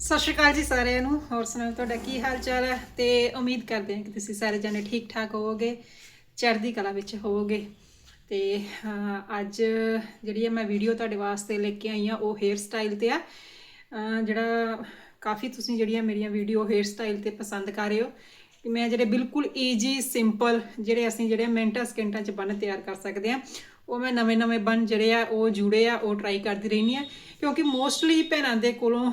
ਸਤਿ ਸ਼੍ਰੀ ਅਕਾਲ ਜੀ ਸਾਰਿਆਂ ਨੂੰ। ਹੋਰ ਸੁਣਾਓ, ਤੁਹਾਡਾ ਕੀ ਹਾਲ ਚਾਲ ਹੈ? ਤੇ ਉਮੀਦ ਕਰਦੇ ਹਾਂ ਕਿ ਤੁਸੀਂ ਸਾਰੇ ਜਣੇ ਠੀਕ ਠਾਕ ਹੋਵੋਗੇ, ਚੜ੍ਹਦੀ ਕਲਾ ਵਿੱਚ ਹੋਵੋਗੇ। ਤੇ ਅੱਜ ਜਿਹੜੀ ਹੈ ਮੈਂ ਵੀਡੀਓ ਤੁਹਾਡੇ ਵਾਸਤੇ ਲੈ ਕੇ ਆਈ ਹਾਂ, ਉਹ ਹੇਅਰ ਸਟਾਈਲ ਤੇ ਆ। ਜਿਹੜਾ ਕਾਫੀ ਤੁਸੀਂ ਜਿਹੜੀਆਂ ਮੇਰੀਆਂ ਵੀਡੀਓ ਹੇਅਰ ਸਟਾਈਲ ਤੇ ਪਸੰਦ ਕਰ ਰਹੇ ਹੋ, ਕਿ ਮੈਂ ਜਿਹੜੇ ਬਿਲਕੁਲ ਈਜੀ ਸਿੰਪਲ ਜਿਹੜੇ ਅਸੀਂ ਜਿਹੜੇ ਮਿੰਟਾਂ ਸਕਿੰਟਾਂ ਚ ਬਨ ਤਿਆਰ ਕਰ ਸਕਦੇ ਆ ਉਹ ਮੈਂ ਨਵੇਂ ਨਵੇਂ ਬਨ ਜਿਹੜੇ ਆ, ਉਹ ਜੁੜੇ ਆ, ਉਹ ਟਰਾਈ ਕਰਦੀ ਰਹਿੰਦੀ ਆ ਕਿਉਂਕਿ ਮੋਸਟਲੀ ਭੈਣਾਂ ਦੇ ਕੋਲੋਂ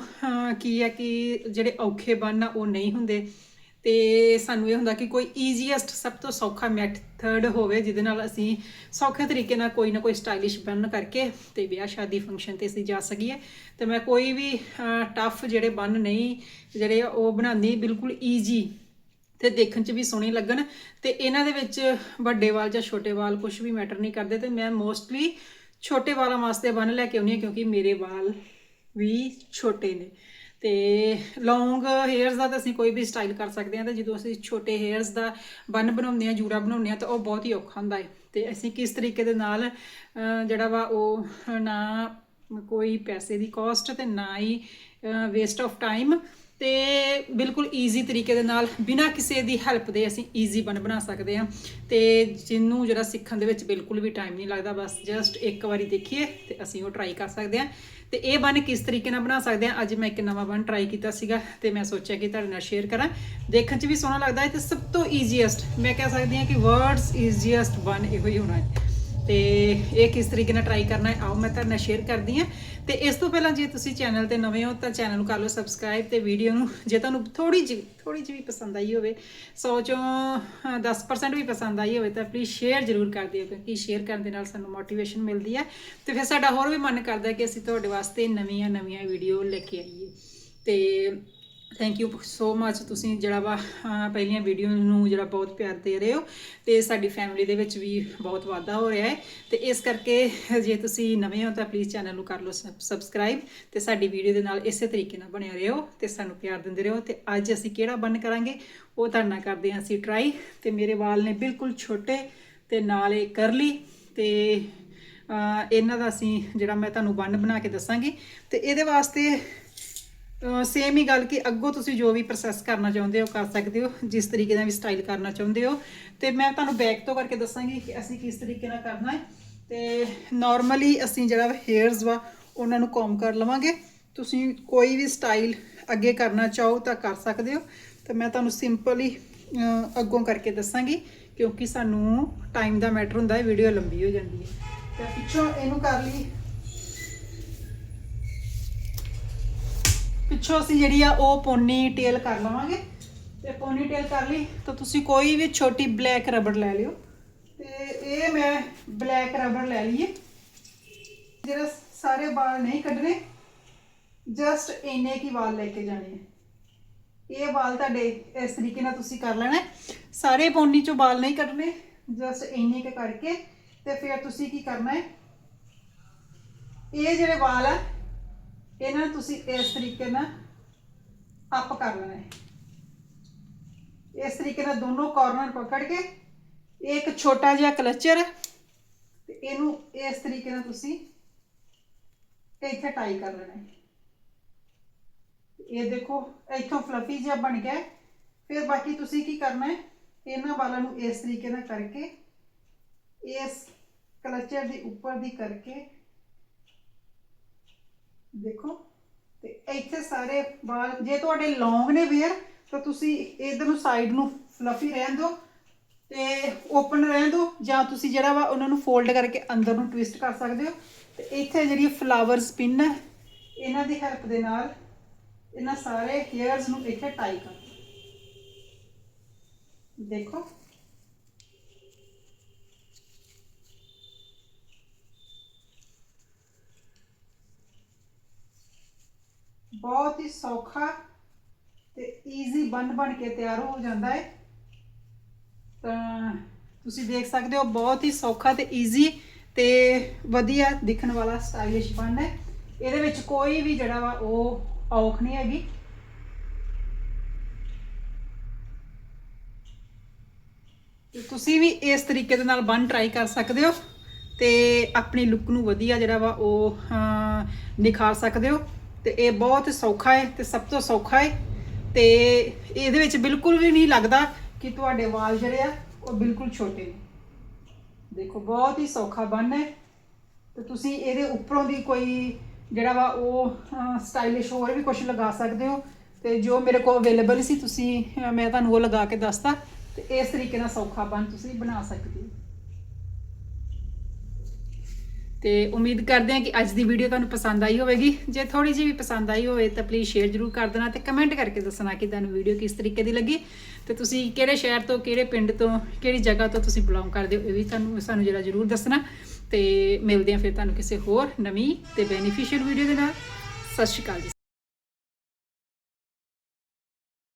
ਕੀ ਹੈ ਕਿ ਜਿਹੜੇ ਔਖੇ ਬਨ ਆ, ਉਹ ਨਹੀਂ ਹੁੰਦੇ। ਤੇ ਸਾਨੂੰ ਇਹ ਹੁੰਦਾ ਕਿ ਕੋਈ ਈਜ਼ੀਐਸਟ ਸਭ ਤੋਂ ਸੌਖਾ ਮੈਥਡ ਹੋਵੇ, ਜਿਹਦੇ ਨਾਲ ਅਸੀਂ ਸੌਖੇ ਤਰੀਕੇ ਨਾਲ ਕੋਈ ਨਾ ਕੋਈ ਸਟਾਈਲਿਸ਼ ਬਨ ਕਰਕੇ ਤੇ ਵਿਆਹ, ਸ਼ਾਦੀ ਫੰਕਸ਼ਨ ਤੇ ਅਸੀਂ ਜਾ ਸਕੀਏ। ਤੇ ਮੈਂ ਕੋਈ ਵੀ ਟਫ ਜਿਹੜੇ ਬਨ ਨਹੀਂ, ਜਿਹੜੇ ਆ ਉਹ ਬਣਾਉਂਦੀ, ਬਿਲਕੁਲ ਈਜੀ ਤੇ ਦੇਖਣ 'ਚ ਵੀ ਸੋਹਣੇ ਲੱਗਣ। ਤੇ ਇਹਨਾਂ ਦੇ ਵਿੱਚ ਵੱਡੇ ਵਾਲ ਜਾਂ ਛੋਟੇ ਵਾਲ ਕੁਝ ਵੀ ਮੈਟਰ ਨਹੀਂ ਕਰਦੇ ਤੇ ਮੈਂ ਮੋਸਟਲੀ ਛੋਟੇ ਵਾਲਾਂ ਵਾਸਤੇ ਬੰਨ ਲੈ ਕੇ ਆਉਂਦੀ ਹਾਂ ਕਿਉਂਕਿ ਮੇਰੇ ਵਾਲ ਵੀ ਛੋਟੇ ਨੇ। ਤੇ ਲੌਂਗ ਹੇਅਰਸ ਦਾ ਤਾਂ ਅਸੀਂ ਕੋਈ ਵੀ ਸਟਾਈਲ ਕਰ ਸਕਦੇ ਹਾਂ ਤੇ ਜਦੋਂ ਅਸੀਂ ਛੋਟੇ ਹੇਅਰਸ ਦਾ ਬੰਨ ਬਣਾਉਂਦੇ ਹਾਂ, ਜੂੜਾ ਬਣਾਉਂਦੇ ਹਾਂ ਤਾਂ ਉਹ ਬਹੁਤ ਹੀ ਔਖਾ ਹੁੰਦਾ ਹੈ। ਤੇ ਅਸੀਂ ਕਿਸ ਤਰੀਕੇ ਦੇ ਨਾਲ ਜਿਹੜਾ ਵਾ ਉਹ ਨਾ ਕੋਈ ਪੈਸੇ ਦੀ ਕਾਸਟ ਤੇ ਨਾ ਹੀ ਵੇਸਟ ਆਫ ਟਾਈਮ ਤੇ ਬਿਲਕੁਲ ਈਜ਼ੀ ਤਰੀਕੇ ਦੇ ਨਾਲ, ਬਿਨਾਂ ਕਿਸੇ ਦੀ ਹੈਲਪ ਦੇ ਅਸੀਂ ਈਜ਼ੀ ਬਣ ਬਣਾ ਸਕਦੇ ਹਾਂ। ਤੇ ਜਿਹਨੂੰ ਜਿਹੜਾ ਸਿੱਖਣ ਦੇ ਵਿੱਚ ਬਿਲਕੁਲ ਵੀ ਟਾਈਮ ਨਹੀਂ ਲੱਗਦਾ, ਬਸ ਜਸਟ ਇੱਕ ਵਾਰੀ ਦੇਖੀਏ ਤੇ ਅਸੀਂ ਉਹ ਟਰਾਈ ਕਰ ਸਕਦੇ ਹਾਂ। ਤੇ ਇਹ ਬਨ ਕਿਸ ਤਰੀਕੇ ਨਾਲ ਬਣਾ ਸਕਦੇ ਹਾਂ? ਅੱਜ ਮੈਂ ਇੱਕ ਨਵਾਂ ਬਨ ਟਰਾਈ ਕੀਤਾ ਸੀਗਾ ਤੇ ਮੈਂ ਸੋਚਿਆ ਕਿ ਤੁਹਾਡੇ ਨਾਲ ਸ਼ੇਅਰ ਕਰਾਂ। ਦੇਖਣ 'ਚ ਵੀ ਸੋਹਣਾ ਲੱਗਦਾ ਹੈ ਤੇ ਸਭ ਤੋਂ ਈਜ਼ੀਐਸਟ ਮੈਂ ਕਹਿ ਸਕਦੀ ਹਾਂ ਕਿ ਵਰਡਸ ਈਜ਼ੀਐਸਟ ਬਨ ਇਹੋ ਹੀ ਹੋਣਾ ਹੈ। ਤੇ ਇਹ ਕਿਸ ਤਰੀਕੇ ਨਾਲ ਟਰਾਈ ਕਰਨਾ ਹੈ ਆਓ ਮੈਂ ਤੁਹਾਡੇ ਨਾਲ ਸ਼ੇਅਰ ਕਰਦੀ ਹਾਂ। ਤੇ ਇਸ ਤੋਂ ਪਹਿਲਾਂ ਜੇ ਤੁਸੀਂ ਚੈਨਲ ਤੇ ਨਵੇਂ ਹੋ ਤਾਂ ਚੈਨਲ ਨੂੰ ਕਰ ਲਓ ਸਬਸਕ੍ਰਾਈਬ ਤੇ ਵੀਡੀਓ ਨੂੰ ਜੇ ਤੁਹਾਨੂੰ ਥੋੜੀ ਜਿਹੀ ਥੋੜੀ ਜਿਹੀ ਵੀ ਪਸੰਦ ਆਈ ਹੋਵੇ 100 ਚੋਂ ਅਹ, 10% ਵੀ ਪਸੰਦ ਆਈ ਹੋਵੇ ਤਾਂ ਪਲੀਜ਼ ਸ਼ੇਅਰ ਜ਼ਰੂਰ ਕਰ ਦਿਓ ਕਿਉਂਕਿ ਸ਼ੇਅਰ ਕਰਨ ਦੇ ਨਾਲ ਸਾਨੂੰ ਮੋਟੀਵੇਸ਼ਨ ਮਿਲਦੀ ਹੈ। ਤੇ ਫਿਰ ਸਾਡਾ ਹੋਰ ਵੀ ਮਨ ਕਰਦਾ ਕਿ ਅਸੀਂ ਤੁਹਾਡੇ ਵਾਸਤੇ ਨਵੀਆਂ ਨਵੀਆਂ ਵੀਡੀਓ ਲੈ ਕੇ ਆਈਏ। ਤੇ ਥੈਂਕ ਯੂ ਸੋ ਮੱਚ ਤੁਸੀਂ ਜਿਹੜਾ ਵਾ ਪਹਿਲੀਆਂ ਵੀਡੀਓ ਨੂੰ ਜਿਹੜਾ ਬਹੁਤ ਪਿਆਰ ਦੇ ਰਹੇ ਹੋ ਤੇ ਸਾਡੀ ਫੈਮਿਲੀ ਦੇ ਵਿੱਚ ਵੀ ਬਹੁਤ ਵਾਧਾ ਹੋ ਰਿਹਾ ਹੈ ਤੇ ਇਸ ਕਰਕੇ ਜੇ ਤੁਸੀਂ ਨਵੇਂ ਹੋ ਤਾਂ ਪਲੀਜ਼ ਚੈਨਲ ਨੂੰ ਕਰ ਲਓ ਸਬਸਕ੍ਰਾਈਬ ਤੇ ਸਾਡੀ ਵੀਡੀਓ ਦੇ ਨਾਲ ਇਸੇ ਤਰੀਕੇ ਨਾਲ ਬਣਿਆ ਰਹੋ ਤੇ ਸਾਨੂੰ ਪਿਆਰ ਦਿੰਦੇ ਰਹੋ ਤੇ ਅੱਜ ਅਸੀਂ ਕਿਹੜਾ ਬੰਨ ਕਰਾਂਗੇ ਉਹ ਤੁਹਾਡੇ ਨਾਲ ਕਰਦੇ ਹਾਂ ਅਸੀਂ ਟਰਾਈ ਤੇ ਮੇਰੇ ਵਾਲ ਨੇ ਬਿਲਕੁਲ ਛੋਟੇ ਤੇ ਨਾਲ ਇਹ ਕਰਲੀ ਤੇ ਅਹ, ਇਹਨਾਂ ਦਾ ਅਸੀਂ ਜਿਹੜਾ ਮੈਂ ਤੁਹਾਨੂੰ ਬੰਨ ਬਣਾ ਕੇ ਦੱਸਾਂਗੀ ਤੇ ਇਹਦੇ ਵਾਸਤੇ ਸੇਮ ਹੀ ਗੱਲ ਕਿ ਅੱਗੋਂ ਤੁਸੀਂ ਜੋ ਵੀ ਪ੍ਰੋਸੈਸ ਕਰਨਾ ਚਾਹੁੰਦੇ ਹੋ ਕਰ ਸਕਦੇ ਹੋ, ਜਿਸ ਤਰੀਕੇ ਨਾਲ ਵੀ ਸਟਾਈਲ ਕਰਨਾ ਚਾਹੁੰਦੇ ਹੋ। ਤੇ ਮੈਂ ਤੁਹਾਨੂੰ ਬੈਕ ਤੋਂ ਕਰਕੇ ਦੱਸਾਂਗੀ ਕਿ ਅਸੀਂ ਕਿਸ ਤਰੀਕੇ ਨਾਲ ਕਰਨਾ ਹੈ। ਤੇ ਨਾਰਮਲੀ ਅਸੀਂ ਜਿਹੜਾ ਹੇਅਰਸ ਵਾ, ਉਹਨਾਂ ਨੂੰ ਕੌਮ ਕਰ ਲਵਾਂਗੇ। ਤੁਸੀਂ ਕੋਈ ਵੀ ਸਟਾਈਲ ਅੱਗੇ ਕਰਨਾ ਚਾਹੋ ਤਾਂ ਕਰ ਸਕਦੇ ਹੋ। ਤੇ ਮੈਂ ਤੁਹਾਨੂੰ ਸਿੰਪਲੀ ਅੱਗੋਂ ਕਰਕੇ ਦੱਸਾਂਗੀ, ਕਿਉਂਕਿ ਸਾਨੂੰ ਟਾਈਮ ਦਾ ਮੈਟਰ ਹੁੰਦਾ ਹੈ ਵੀਡੀਓ ਲੰਬੀ ਹੋ ਜਾਂਦੀ ਹੈ। ਤੇ ਪਿੱਛੋਂ ਇਹਨੂੰ ਕਰ ਲਈ। ਪਿੱਛੋਂ ਅਸੀਂ ਜਿਹੜੀ ਆ ਉਹ ਪੋਨੀ ਟੇਲ ਕਰ ਲਵਾਂਗੇ। ਤੇ ਪੋਨੀ ਟੇਲ ਕਰ ਲਈ। ਤਾਂ ਤੁਸੀਂ ਕੋਈ ਵੀ ਛੋਟੀ ਬਲੈਕ ਰਬੜ ਲੈ ਲਿਓ। ਤੇ ਇਹ ਮੈਂ ਬਲੈਕ ਰਬੜ ਲੈ ਲਈਏ। ਜਿਹੜਾ ਸਾਰੇ ਵਾਲ ਨਹੀਂ ਕੱਢਣੇ ਜਸਟ ਇੰਨੇ ਕੀ ਵਾਲ ਲੈ ਕੇ ਜਾਣੇ ਆ। ਇਹ ਵਾਲ ਤੁਹਾਡੇ ਇਸ ਤਰੀਕੇ ਨਾਲ ਤੁਸੀਂ ਕਰ ਲੈਣਾ। ਸਾਰੇ ਪੋਨੀ ਚੋਂ ਵਾਲ ਨਹੀਂ ਕੱਢਣੇ ਜਸਟ ਇੰਨੇ ਕੁ ਕਰਕੇ। ਤੇ ਫਿਰ ਤੁਸੀਂ ਕੀ ਕਰਨਾ ਹੈ? ਇਹ ਜਿਹੜੇ ਵਾਲ ਆ ਇਹਨਾਂ ਨੂੰ ਤੁਸੀਂ ਇਸ ਤਰੀਕੇ ਨਾਲ ਅਪ ਕਰ ਲੈਣਾ ਹੈ। ਇਸ ਤਰੀਕੇ ਨਾਲ ਦੋਨੋਂ ਕਾਰਨਰ ਪਕੜ ਕੇ ਇੱਕ ਛੋਟਾ ਜਿਹਾ ਕਲਚਰ ਤੇ ਇਹਨੂੰ ਇਸ ਤਰੀਕੇ ਨਾਲ ਤੁਸੀਂ ਇੱਥੇ ਟਾਈ ਕਰ ਲੈਣਾ ਹੈ। ਇਹ ਦੇਖੋ, ਇੱਥੋਂ ਫਲਫੀ ਜਿਹਾ ਬਣ ਗਿਆ ਫਿਰ ਬਾਕੀ ਤੁਸੀਂ ਕੀ ਕਰਨਾ ਹੈ? ਇਹਨਾਂ ਵਾਲਾਂ ਨੂੰ ਇਸ ਤਰੀਕੇ ਨਾਲ ਕਰਕੇ, ਇਸ ਕਲਚਰ ਦੇ ਉੱਪਰ ਦੀ ਕਰਕੇ ਦੇਖੋ, ਤੇ ਇੱਥੇ ਸਾਰੇ ਵਾਲ, ਜੇ ਤੁਹਾਡੇ ਲੌਂਗ ਨੇ ਵੇਅਰ ਤਾਂ ਤੁਸੀਂ ਇਧਰ ਨੂੰ ਸਾਈਡ ਨੂੰ ਫਲਫੀ ਰਹਿਣ ਦਿਓ ਤੇ ਓਪਨ ਰਹਿਣ ਦਿਓ, ਜਾਂ ਤੁਸੀਂ ਜਿਹੜਾ ਵਾ ਉਹਨਾਂ ਨੂੰ ਫੋਲਡ ਕਰਕੇ ਅੰਦਰ ਨੂੰ ਟਵਿਸਟ ਕਰ ਸਕਦੇ ਹੋ। ਤੇ ਇੱਥੇ ਜਿਹੜੀ ਫਲਾਵਰ ਸਪਿਨ ਹੈ, ਇਹਨਾਂ ਦੀ ਹੈਲਪ ਦੇ ਨਾਲ ਇਹਨਾਂ ਸਾਰੇ ਹੇਅਰਸ ਨੂੰ ਇੱਥੇ ਟਾਈ ਕਰ ਦਿਓ। ਦੇਖੋ ਬਹੁਤ ਹੀ ਸੌਖਾ ਤੇ ਈਜ਼ੀ ਬਨ ਬਣ ਕੇ ਤਿਆਰ ਹੋ ਜਾਂਦਾ ਹੈ। ਤਾਂ ਤੁਸੀਂ ਦੇਖ ਸਕਦੇ ਹੋ, ਬਹੁਤ ਹੀ ਸੌਖਾ ਤੇ ਈਜ਼ੀ ਤੇ ਵਧੀਆ ਦਿਖਣ ਵਾਲਾ ਸਟਾਈਲਿਸ਼ ਬਨ ਹੈ। ਇਹਦੇ ਵਿੱਚ ਕੋਈ ਵੀ ਜਿਹੜਾ ਵਾ ਉਹ ਔਖ ਨਹੀਂ ਹੈਗੀ। ਤੇ ਤੁਸੀਂ ਵੀ ਇਸ ਤਰੀਕੇ ਦੇ ਨਾਲ ਬਨ ਟਰਾਈ ਕਰ ਸਕਦੇ ਹੋ ਤੇ ਆਪਣੀ ਲੁੱਕ ਨੂੰ ਵਧੀਆ ਜਿਹੜਾ ਵਾ ਉਹ ਨਿਖਾਰ ਸਕਦੇ ਹੋ। ਤੇ ਇਹ ਬਹੁਤ ਸੌਖਾ ਹੈ ਤੇ ਸਭ ਤੋਂ ਸੌਖਾ ਹੈ ਤੇ ਇਹਦੇ ਵਿੱਚ ਬਿਲਕੁਲ ਵੀ ਨਹੀਂ ਲੱਗਦਾ ਕਿ ਤੁਹਾਡੇ ਵਾਲ ਜਿਹੜੇ ਆ, ਉਹ ਬਿਲਕੁਲ ਛੋਟੇ ਨੇ। ਦੇਖੋ, ਬਹੁਤ ਹੀ ਸੌਖਾ ਬੰਨ ਹੈ। ਤੇ ਤੁਸੀਂ ਇਹਦੇ ਉੱਪਰੋਂ ਦੀ ਕੋਈ ਜਿਹੜਾ ਵਾ ਉਹ ਸਟਾਈਲਿਸ਼ ਹੋਰ ਵੀ ਕੁਝ ਲਗਾ ਸਕਦੇ ਹੋ। ਤੇ ਜੋ ਮੇਰੇ ਕੋਲ ਅਵੇਲੇਬਲ ਸੀ, ਤੁਸੀਂ ਮੈਂ ਤੁਹਾਨੂੰ ਉਹ ਲਗਾ ਕੇ ਦੱਸਤਾ। ਤੇ ਇਸ ਤਰੀਕੇ ਨਾਲ ਸੌਖਾ ਬੰਨ ਤੁਸੀਂ ਬਣਾ ਸਕਦੇ ਹੋ। ਤੇ ਉਮੀਦ ਕਰਦੇ ਹਾਂ ਕਿ ਅੱਜ ਦੀ ਵੀਡੀਓ ਤੁਹਾਨੂੰ ਪਸੰਦ ਆਈ ਹੋਵੇਗੀ। ਜੇ ਥੋੜੀ ਜਿਹੀ ਵੀ ਪਸੰਦ ਆਈ ਹੋਵੇ ਤਾਂ ਪਲੀਜ਼ ਸ਼ੇਅਰ ਜ਼ਰੂਰ ਕਰ ਦੇਣਾ ਤੇ ਕਮੈਂਟ ਕਰਕੇ ਦੱਸਣਾ ਕਿ ਤੁਹਾਨੂੰ ਵੀਡੀਓ ਕਿਸ ਤਰੀਕੇ ਦੀ ਲੱਗੀ। ਤੇ ਤੁਸੀਂ ਕਿਹੜੇ ਸ਼ਹਿਰ ਤੋਂ, ਕਿਹੜੇ ਪਿੰਡ ਤੋਂ, ਕਿਹੜੀ ਜਗ੍ਹਾ ਤੋਂ ਤੁਸੀਂ ਬਿਲੋਂਗ ਕਰਦੇ ਹੋ, ਇਹ ਵੀ ਤੁਹਾਨੂੰ, ਸਾਨੂੰ ਜਿਹੜਾ ਜ਼ਰੂਰ ਦੱਸਣਾ। ਤੇ ਮਿਲਦੇ ਹਾਂ ਫਿਰ ਤੁਹਾਨੂੰ ਕਿਸੇ ਹੋਰ ਨਵੀਂ ਤੇ ਬੈਨੀਫੀਸ਼ੀਅਲ ਵੀਡੀਓ ਦੇ ਨਾਲ। ਸਤਿ ਸ਼੍ਰੀ ਅਕਾਲ ਜੀ।